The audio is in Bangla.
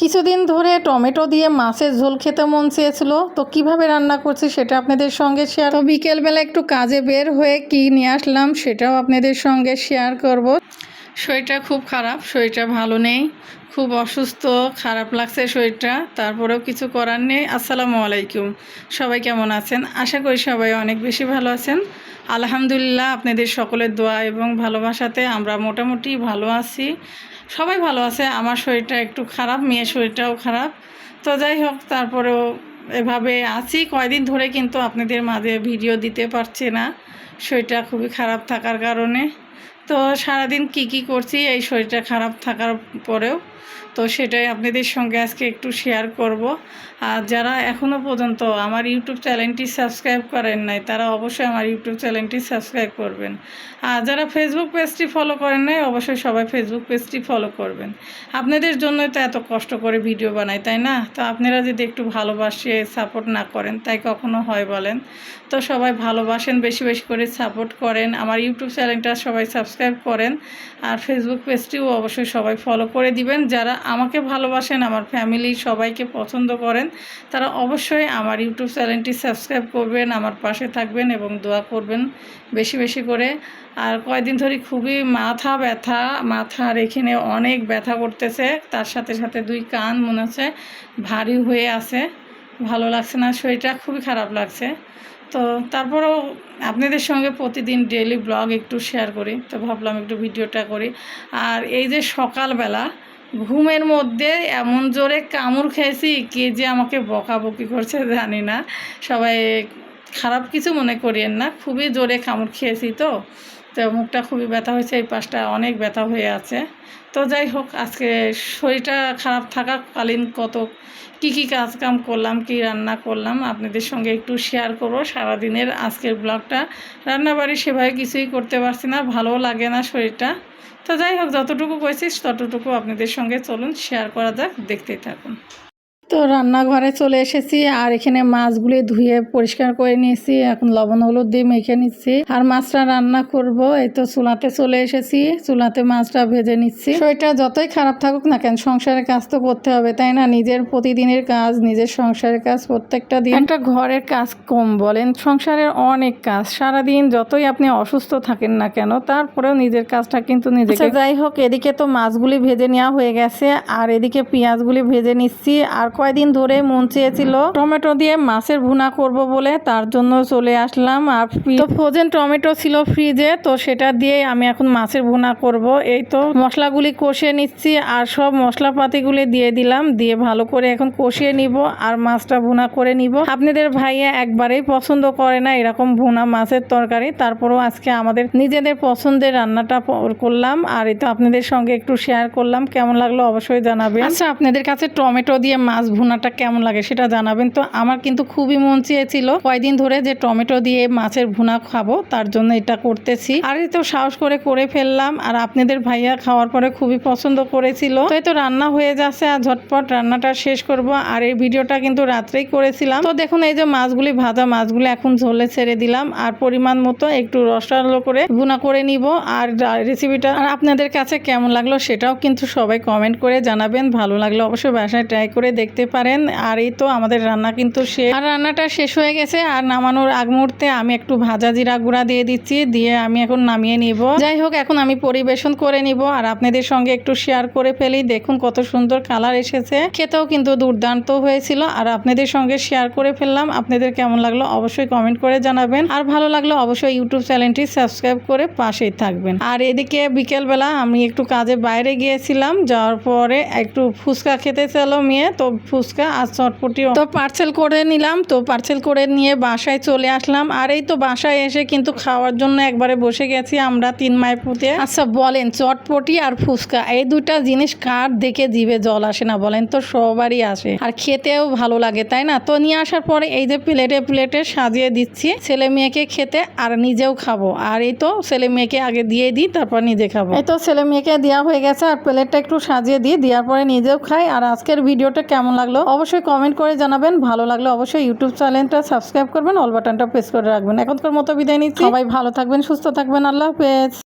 কিছুদিন ধরে টমেটো দিয়ে মাছের ঝোল খেতে মন চেয়েছিল, তো কীভাবে রান্না করছি সেটা আপনাদের সঙ্গে শেয়ার তো বিকেলবেলা একটু কাজে বের হয়ে কি নিয়ে আসলাম সেটাও আপনাদের সঙ্গে শেয়ার করব। শরীরটা খুব খারাপ, শরীরটা ভালো নেই, খুব অসুস্থ, খারাপ লাগছে শরীরটা, তারপরেও কিছু করার নেই। আসসালামু আলাইকুম, সবাই কেমন আছেন? আশা করি সবাই অনেক বেশি ভালো আছেন। আলহামদুলিল্লাহ, আপনাদের সকলের দোয়া এবং ভালোবাসাতে আমরা মোটামুটি ভালো আছি। সবাই ভালো আছে, আমার শরীরটা একটু খারাপ, মেয়ের শরীরটাও খারাপ। তো যাই হোক, তারপরেও এভাবে আছি। কয়দিন ধরে কিন্তু আপনাদের মাঝে ভিডিও দিতে পারছে না, শরীরটা খুবই খারাপ থাকার কারণে। তো সারাদিন কি কি করছি, এই শরীরটা খারাপ থাকার পরেও তো সেটাই আপনাদের সঙ্গে আজকে একটু শেয়ার করব। আর যারা এখনও পর্যন্ত আমার ইউটিউব চ্যানেলটি সাবস্ক্রাইব করেন নাই, তারা অবশ্যই আমার ইউটিউব চ্যানেলটি সাবস্ক্রাইব করবেন। আর যারা ফেসবুক পেজটি ফলো করেন নাই, অবশ্যই সবাই ফেসবুক পেজটি ফলো করবেন। আপনাদের জন্যই তো এত কষ্ট করে ভিডিও বানাই, তাই না? তো আপনারা যদি একটু ভালোবাসে সাপোর্ট না করেন, তাই কখনো হয় বলেন। তো সবাই ভালোবাসেন, বেশি বেশি করে সাপোর্ট করেন। আমার ইউটিউব চ্যানেলটা সবাই সাবস্ক্রাইব করেন। আর ফেসবুক পেজটিও অবশ্যই সবাই ফলো করে দিবেন যারা আমাকে ভালোবাসেন, আমার ফ্যামিলি সবাইকে পছন্দ করেন, তারা অবশ্যই আমার ইউটিউব চ্যানেলটি সাবস্ক্রাইব করবেন, আমার পাশে থাকবেন এবং দোয়া করবেন বেশি বেশি করে। আর কয়দিন ধরে খুবই মাথা ব্যথা মাথার এখানে অনেক ব্যথা করতেছে। তার সাথে সাথে দুই কান মনে হচ্ছে ভারী হয়ে আছে। ভালো লাগছে না, শরীরটা খুবই খারাপ লাগছে। তো তারপরেও আপনাদের সঙ্গে প্রতিদিন ডেলি ব্লগ একটু শেয়ার করি। তো ভাবলাম একটু ভিডিওটা করি। আর এই যে সকালবেলা ঘুমের মধ্যে এমন জোরে কামড় খেয়েছি কে যে আমাকে বকাবকি করছে জানি না। সবাই খারাপ কিছু মনে করিয়েন না, খুবই জোরে কামড় খেয়েছি তো। তো মুখটা খুবই ব্যথা হয়েছে, এই পাশটা অনেক ব্যথা হয়ে আছে। তো যাই হোক, আজকে শরীরটা খারাপ থাকাকালীন কত কি কি কাজ কাম করলাম, কি রান্না করলাম, আপনাদের সঙ্গে একটু শেয়ার করব। সারাদিনের আজকের ব্লগটা রান্নাবাড়ি সেভাবে কিছুই করতে পারছি না, ভালোও লাগে না শরীরটা। তো যাই হোক, যতটুকু করেছিস ততটুকু আপনাদের সঙ্গে চলুন শেয়ার করা যাক, দেখতেই থাকুন। তো রান্নাঘরে চলে এসেছি আর এখানে মাছগুলি ধুয়ে পরিষ্কার করে নিয়েছি। এখন লবণ হলুদ দিয়ে মেখে নিচ্ছি। আর মাছটা রান্না করব এই তো চুলাতে চলে এসেছি। চুলাতে মাছটা ভেজে নিচ্ছি। শরীরটা যতই খারাপ থাকুক না কেন সংসারের কাজ তো করতে হবে তাই না? নিজের প্রতিদিনের কাজ নিজের সংসারের কাজ প্রত্যেকটা দিন। একটা ঘরের কাজ কম বলেন সংসারের অনেক কাজ। সারাদিন যতই আপনি অসুস্থ থাকেন না কেন তারপরেও নিজের কাজটা কিন্তু নিজেকে আচ্ছা, যাই হোক এদিকে তো মাছগুলি ভেজে নেওয়া হয়ে গেছে আর এদিকে পেঁয়াজগুলি ভেজে নিচ্ছি। আর কয়দিন ধরে মন চেয়েছিল টমেটো দিয়ে মাছের ভুনা করব বলে, তার জন্য চলে আসলাম আর তো ফ্রোজেন টমেটো ছিল ফ্রিজে তো সেটা দিয়ে আমি এখন মাছের ভুনা করব। এই তো মশলাগুলি কষিয়ে নিচ্ছি আর সব মশলাপাতিগুলি দিয়ে দিলাম, দিয়ে ভালো করে এখন কষিয়ে নিব আর মাছটা ভুনা করে নিব। আপনাদের ভাইয়া একবারেই পছন্দ করে না এরকম ভুনা মাছের তরকারি, তারপরেও আজকে আমাদের নিজেদের পছন্দের রান্নাটা করলাম। আর এই তো আপনাদের সঙ্গে একটু শেয়ার করলাম, কেমন লাগল অবশ্যই জানাবেন। আচ্ছা আপনাদের কাছে টমেটো দিয়ে মাছ ভুনাটা কেমন লাগে সেটা জানাবেন। তো আমার কিন্তু খুবই মন চেয়েছিল কয়দিন ধরে যে টমেটো দিয়ে মাছের ভুনা খাব, তার জন্য এটা করতেছি। আর তো সাহস করে করে ফেললাম, আর আপনাদের ভাইয়া খাওয়ার পরে খুবই পছন্দ করেছিল। তো তো রান্না হয়ে যাচ্ছে আর ঝটপট রান্নাটা শেষ করব, আর এই ভিডিওটা কিন্তু রাত্রেই করেছিলাম। তো দেখুন, এই যে মাছগুলি ভাজা মাছগুলি এখন ঝোলে ছেড়ে দিলাম, আর পরিমাণ মতো একটু রসালো করে ভুনা করে নিব, আর রেসিপিটা আর আপনাদের কাছে কেমন লাগল সেটাও কিন্তু সবাই কমেন্ট করে জানাবেন। ভালো লাগল অবশ্যই বাসায় ট্রাই করে দেখতে পারেন। আর এই তো আমাদের রান্না কিন্তু শেষ। আর রান্নাটা শেষ হয়ে গেছে। আর নামানোর আগ মুহূর্তে আমি একটু ভাজা জিরা গুঁড়া দিয়ে দিচ্ছি। দিয়ে আমি এখন নামিয়ে নিব। যাই হোক, এখন আমি পরিবেশন করে নিব। আর আপনাদের সঙ্গে একটু শেয়ার করে ফেলি। দেখুন কত সুন্দর কালার এসেছে। খেতেও কিন্তু দুর্দান্ত হয়েছিল। আর আপনাদের সঙ্গে শেয়ার করে ফেললাম। আপনাদের কেমন লাগল অবশ্যই কমেন্ট করে জানাবেন। আর ভালো লাগল অবশ্যই ইউটিউব চ্যানেলটি সাবস্ক্রাইব করে পাশেই থাকবেন। আর এদিকে বিকেলবেলা আমি একটু কাজে বাইরে গিয়েছিলাম। যাওয়ার পরে একটু ফুচকা খেতে চালো মেয়ে। তো ফুচকা আর চটপটি তো পার্সেল করে নিলাম, তো পার্সেল করে নিয়ে বাসায় চলে আসলাম। আর এই তো বাসায় এসে কিন্তু খাওয়ার জন্য একবারে বসে গেছি আমরা তিন মায়ের পুঁতে আচ্ছা বলেন, চটপটি আর ফুচকা, এই দুইটা জিনিস কার দেখে জিভে জল আসে না বলেন তো? সবারই আসে। আর খেতেও ভালো লাগে, তাই না? তো নিয়ে আসার পরে এই যে প্লেটে প্লেটে সাজিয়ে দিচ্ছি, ছেলে মেয়েকে খেতে আর নিজেও খাব। আর এই তো ছেলে মেয়েকে আগে দিয়ে দিই, তারপর নিজে খাব। এই তো ছেলে মেয়েকে দেওয়া হয়ে গেছে, আর প্লেটটা একটু সাজিয়ে দিই, দেওয়ার পরে নিজেও খাই। আর আজকের ভিডিওটা কেমন লাগল? অবশ্যই কমেন্ট করে জানাবেন। ভালো লাগল অবশ্যই ইউটিউব চ্যানেলটা সাবস্ক্রাইব করবেন অল বাটনটা প্রেস করে রাখবেন। এখনকার মতো বিদায় নিচ্ছি। সবাই ভালো থাকবেন, সুস্থ থাকবেন। আল্লাহ হাফেজ।